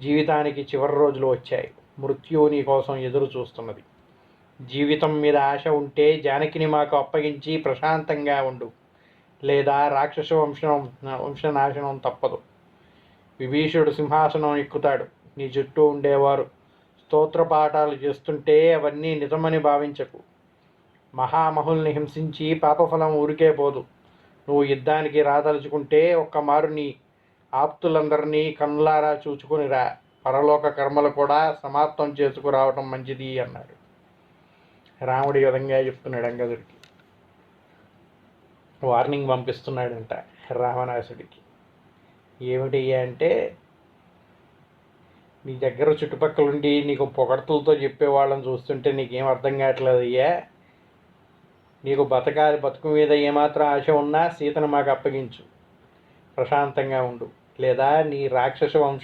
జీవితానికి చివరి రోజులు వచ్చాయి. మృత్యువు నీ కోసం ఎదురు చూస్తున్నది. జీవితం మీద ఆశ ఉంటే జానకిని మాకు అప్పగించి ప్రశాంతంగా ఉండు. లేదా రాక్షస వంశం వంశనాశనం తప్పదు. విభీషుడు సింహాసనం ఎక్కుతాడు. నీ చుట్టూ ఉండేవారు. స్తోత్ర పాఠాలు చేస్తుంటే అవన్నీ నిజమని భావించకు. మహామహుల్ని హింసించి పాపఫలం ఊరికే పోదు. నువ్వు యుద్ధానికి రాదలుచుకుంటే ఒక్క మారు నీ ఆప్తులందరినీ కన్నులారా చూచుకుని రా. పరలోక కర్మలు కూడా సమాప్తం చేసుకురావటం మంచిది అన్నాడు రాముడు ఈ విధంగా చెప్తున్నాడు అంగదుడికి. వార్నింగ్ పంపిస్తున్నాడంట రావణాసుడికి. ఏమిటయ్యా అంటే నీ దగ్గర చుట్టుపక్కల ఉండి నీకు పొగడతలతో చెప్పేవాళ్ళని చూస్తుంటే నీకేం అర్థం కావట్లేదు అయ్యా. నీకు బతకాలి బతుకు మీద ఏమాత్రం ఆశ ఉన్నా సీతను మాకు అప్పగించు. ప్రశాంతంగా ఉండు. లేదా నీ రాక్షస వంశం